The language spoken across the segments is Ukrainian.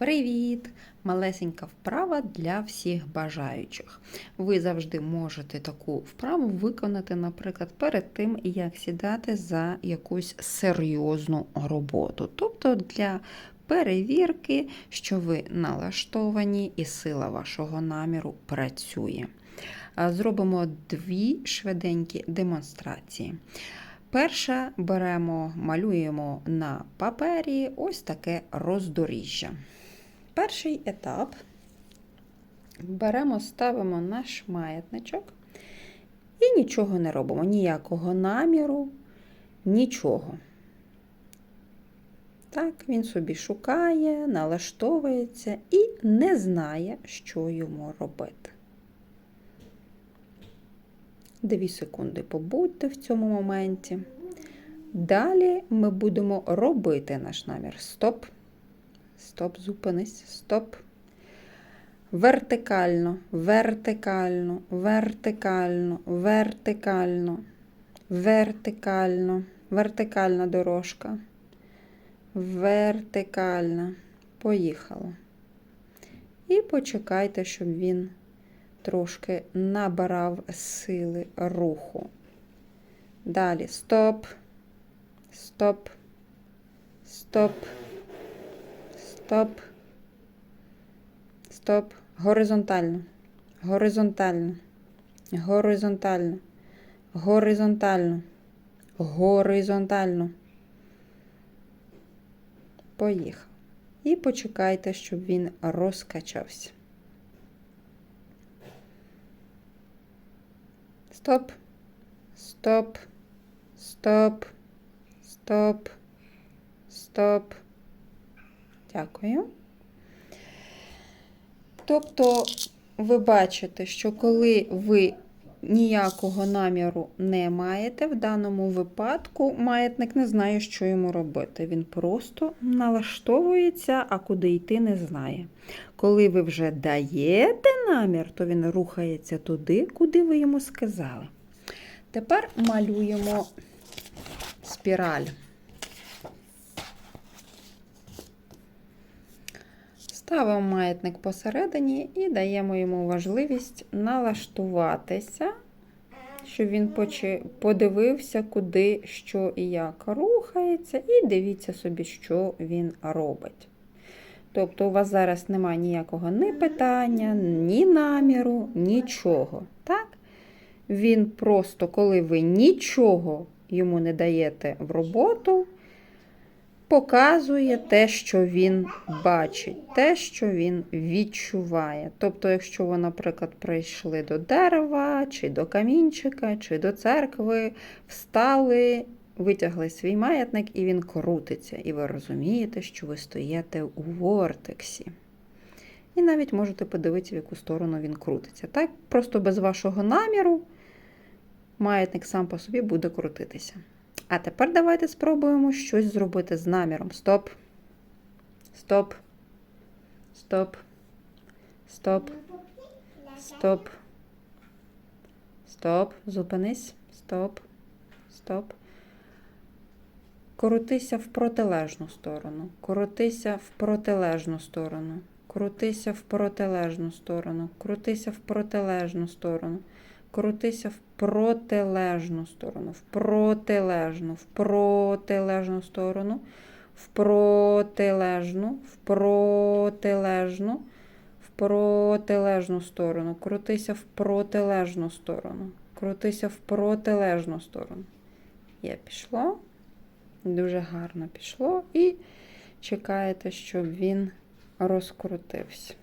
Привіт! Малесенька вправа для всіх бажаючих. Ви завжди можете таку вправу виконати, наприклад, перед тим, як сідати за якусь серйозну роботу. Тобто для перевірки, що ви налаштовані і сила вашого наміру працює. Зробимо дві швиденькі демонстрації. Перша беремо, малюємо на папері ось таке роздоріжжя. Перший етап беремо, ставимо наш маятничок і нічого не робимо, ніякого наміру, нічого. Так, він собі шукає, налаштовується і не знає, що йому робити. Дві секунди побудьте в цьому моменті. Далі ми будемо робити наш намір. Стоп. Стоп, зупинись, стоп. Вертикально, вертикально, вертикально, вертикально, вертикально, вертикальна дорожка. Вертикальна. Поїхало. І почекайте, щоб він трошки набирав сили руху. Далі стоп, стоп, стоп, стоп, стоп. Горизонтально, горизонтально, горизонтально, горизонтально, горизонтально. Поїхав. І почекайте, щоб він розкачався. Стоп, стоп, стоп, стоп, стоп. Дякую. Тобто, ви бачите, що коли ви ніякого наміру не маєте, в даному випадку маятник не знає, що йому робити. Він просто налаштовується, а куди йти не знає. Коли ви вже даєте намір, то він рухається туди, куди ви йому сказали. Тепер малюємо спіраль. Ставимо маятник посередині і даємо йому важливість налаштуватися, щоб він подивився, куди, що і як рухається, і дивіться собі, що він робить. Тобто, у вас зараз немає ніякого ні питання, ні наміру, нічого. Так? Він просто, коли ви нічого йому не даєте в роботу, показує те, що він бачить, те, що він відчуває. Тобто, якщо ви, наприклад, прийшли до дерева, чи до камінчика, чи до церкви, встали, витягли свій маятник, і він крутиться. І ви розумієте, що ви стоїте у вортексі. І навіть можете подивитися, в яку сторону він крутиться. Так, просто без вашого наміру маятник сам по собі буде крутитися. А тепер давайте спробуємо щось зробити з наміром. Стоп. Стоп. Стоп. Стоп. Стоп. Стоп. Зупинись. Стоп. Стоп. Крутися в протилежну сторону. Крутися в протилежну сторону. Крутися в протилежну сторону. Крутися в протилежну сторону. Крутися в протилежну сторону, в протилежну, в протилежну сторону, в протилежну, в протилежну, в протилежну сторону. Крутися в протилежну сторону. Крутися в протилежну сторону. Є пішло. Дуже гарно пішло. І чекаєте, щоб він розкрутився.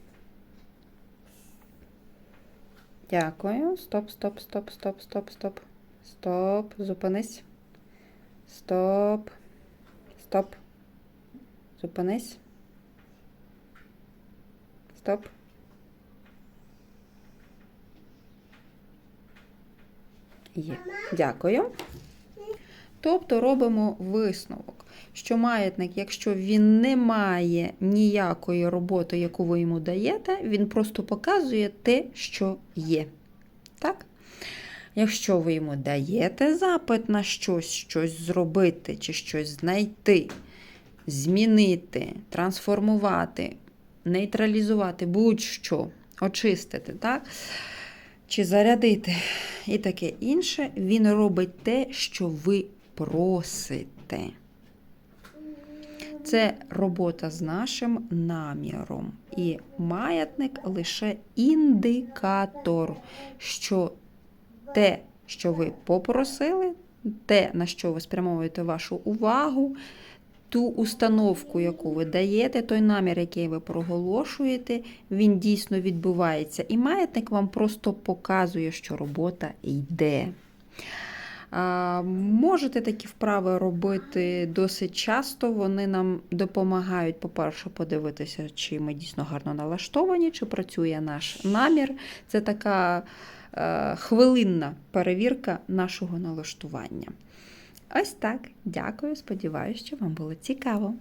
Дякую. Стоп, стоп, стоп, стоп, стоп, стоп. Стоп. Зупинись. Стоп. Стоп. Зупинись. Стоп. Є. Дякую. Тобто робимо висновок, що маятник, якщо він не має ніякої роботи, яку ви йому даєте, він просто показує те, що є. Так? Якщо ви йому даєте запит на щось, щось зробити, чи щось знайти, змінити, трансформувати, нейтралізувати будь-що, очистити, так? чи зарядити і таке інше, він робить те, що ви просите. Це робота з нашим наміром. І маятник лише індикатор, що те, що ви попросили, те, на що ви спрямовуєте вашу увагу, ту установку, яку ви даєте, той намір, який ви проголошуєте, він дійсно відбувається. І маятник вам просто показує, що робота йде. Можете такі вправи робити досить часто. Вони нам допомагають, по-перше, подивитися, чи ми дійсно гарно налаштовані, чи працює наш намір. Це така е, хвилинна перевірка нашого налаштування. Ось так. Дякую. Сподіваюся, що вам було цікаво.